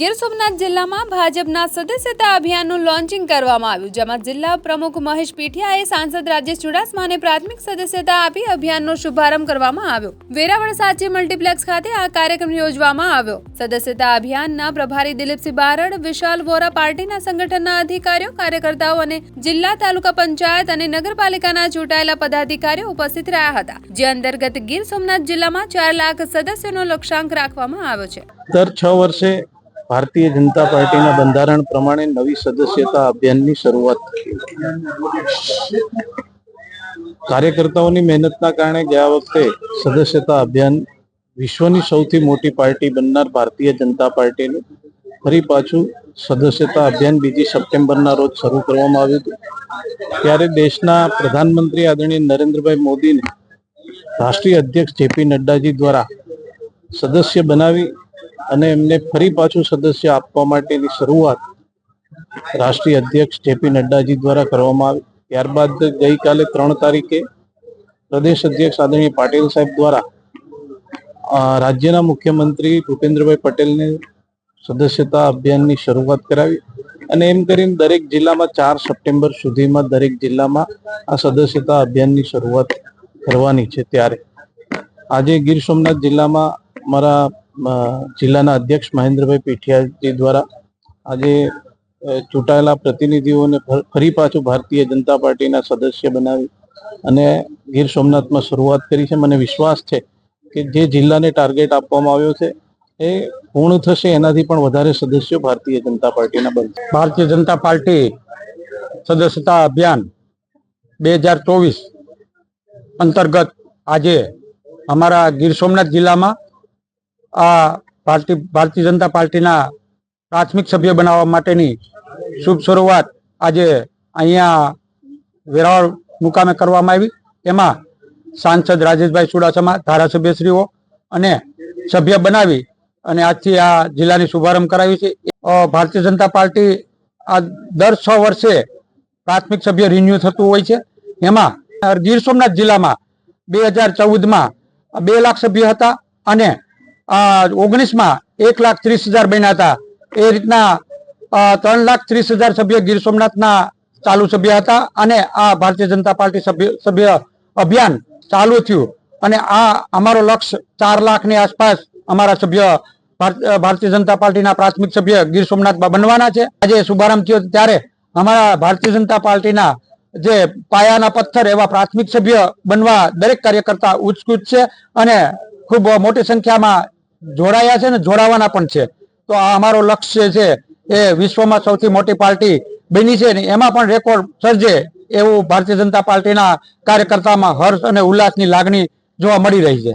ગીર સોમનાથ જિલ્લામાં ભાજપના સદસ્યતા અભિયાનનું લોન્ચિંગ કરવામાં આવ્યું, જેમાં જિલ્લા પ્રમુખ મહેશ પીઠિયાએ સાંસદ રાજેશ ચુડાસમાને પ્રાથમિક સદસ્યતા આપી અભિયાનનો શુભારંભ કરવામાં આવ્યો. વેરાવળ સાચી મલ્ટીપ્લેક્સ ખાતે આ કાર્યક્રમ યોજવામાં આવ્યો. સદસ્યતા અભિયાનના પ્રભારી દિલીપસિંહ બારડ, વિશાલ વોરા પાર્ટીના સંગઠનના અધિકારીઓ, કાર્યકર્તાઓ અને જિલ્લા તાલુકા પંચાયત અને નગરપાલિકાના ચૂંટાયેલા પદાધિકારીઓ ઉપસ્થિત રહ્યા હતા, જે અંતર્ગત ગીર સોમનાથ જિલ્લામાં ચાર લાખ સદસ્યોનો લક્ષ્યાંક રાખવામાં આવ્યો છે. દર છ વર્ષે ભારતીય જનતા પાર્ટીના બંધારણ પ્રમાણે નવી સદસ્યતા અભિયાનની શરૂઆત થઈ. કાર્યકર્તાઓની મહેનતના કારણે ગયા વખતે સદસ્યતા અભિયાન વિશ્વની સૌથી મોટી પાર્ટી બનનાર ભારતીય જનતા પાર્ટીનું ફરી પાછું સદસ્યતા અભિયાન બીજી સપ્ટેમ્બરના રોજ શરૂ કરવામાં આવ્યું હતું. ત્યારે દેશના પ્રધાનમંત્રી આદરણીય નરેન્દ્રભાઈ મોદીને રાષ્ટ્રીય અધ્યક્ષ જેપી નડ્ડાજી દ્વારા સદસ્ય બનાવી અને એમને ફરી પાછું સદસ્ય આપવા માટેની શરૂઆત રાષ્ટ્રીય અધ્યક્ષ જેપી નડ્ડાજી દ્વારા કરવામાં આવી. ત્યારબાદ ગઈકાલે ત્રણ તારીખે પ્રદેશ અધ્યક્ષ આદરણીય પાટીલ સાહેબ દ્વારા રાજ્યના મુખ્યમંત્રી ભૂપેન્દ્રભાઈ પટેલને સદસ્યતા અભિયાનની શરૂઆત કરાવી અને એમ કરીને દરેક જિલ્લામાં ચાર સપ્ટેમ્બર સુધીમાં દરેક જિલ્લામાં આ સદસ્યતા અભિયાનની શરૂઆત કરવાની છે ત્યારે. આજે ગીર સોમનાથ જિલ્લામાં અમારા અ, જિલ્લાના અધ્યક્ષ મહેન્દ્રભાઈ પીઠિયાજી દ્વારા આજે ચૂંટાયેલા પ્રતિનિધિઓને ફરી પાછું ભારતીય જનતા પાર્ટીના સદસ્ય બનાવી અને ગીર સોમનાથમાં શરૂઆત કરી છે. મને વિશ્વાસ છે કે જે જિલ્લાને ટાર્ગેટ આપવામાં આવ્યો છે, એ પૂર્ણ થશે. એનાથી પણ વધારે સદસ્યો ભારતીય જનતા પાર્ટીના બનશે. ભારતીય જનતા પાર્ટી સદસ્યતા અભિયાન બે હજાર ચોવીસ અંતર્ગત આજે અમારા ગીર સોમનાથ જિલ્લામાં આ ભારતી ભારતીય જનતા પાર્ટીના પ્રાથમિક સભ્ય બનાવવા માટેની શુભ શરૂઆત આજે અહીંયા વેરાવળ મુકામે કરવામાં આવી. એમાં સાંસદ રાજેશભાઈ ચુડાસમા, ધારાસભ્યશ્રીઓ અને સભ્ય બનાવી અને આજથી આ જિલ્લાની શુભારંભ કરાવી છે. ભારતીય જનતા પાર્ટી આ દર છ વર્ષે પ્રાથમિક સભ્ય રિન્યુ થતું હોય છે. એમાં ગીર સોમનાથ જિલ્લામાં બે હજાર ચૌદમાં બે લાખ સભ્ય હતા અને ઓગણીસમાં એક લાખ ત્રીસ હજાર બન્યા હતા. એ રીતના ત્રણ લાખ ત્રીસ હજાર સભ્ય ગીર સોમનાથના ચાલુ સભ્ય હતા અને આ ભારતીય જનતા પાર્ટી સભ્ય સભ્ય અભિયાન ચાલુ થયું. અને આ અમારો લક્ષ્ય ચાર લાખની આસપાસ અમારા સભ્ય ભાર- ભારતીય જનતા પાર્ટીના પ્રાથમિક સભ્ય ગીર સોમનાથમાં બનવાના છે. આજે શુભારંભ થયો ત્યારે અમારા ભારતીય જનતા પાર્ટીના જે પાયાના પથ્થર એવા પ્રાથમિક સભ્ય બનવા દરેક કાર્યકર્તા ઉત્સુક છે અને ખૂબ મોટી સંખ્યામાં જોડાયા છે ને જોડાવાના પણ છે. તો આ અમારો લક્ષ્ય છે એ વિશ્વમાં સૌથી મોટી પાર્ટી બની છે ને એમાં પણ રેકોર્ડ સર્જે એવું ભારતીય જનતા પાર્ટીના કાર્યકર્તામાં હર્ષ અને ઉલ્લાસની લાગણી જોવા મળી રહી છે.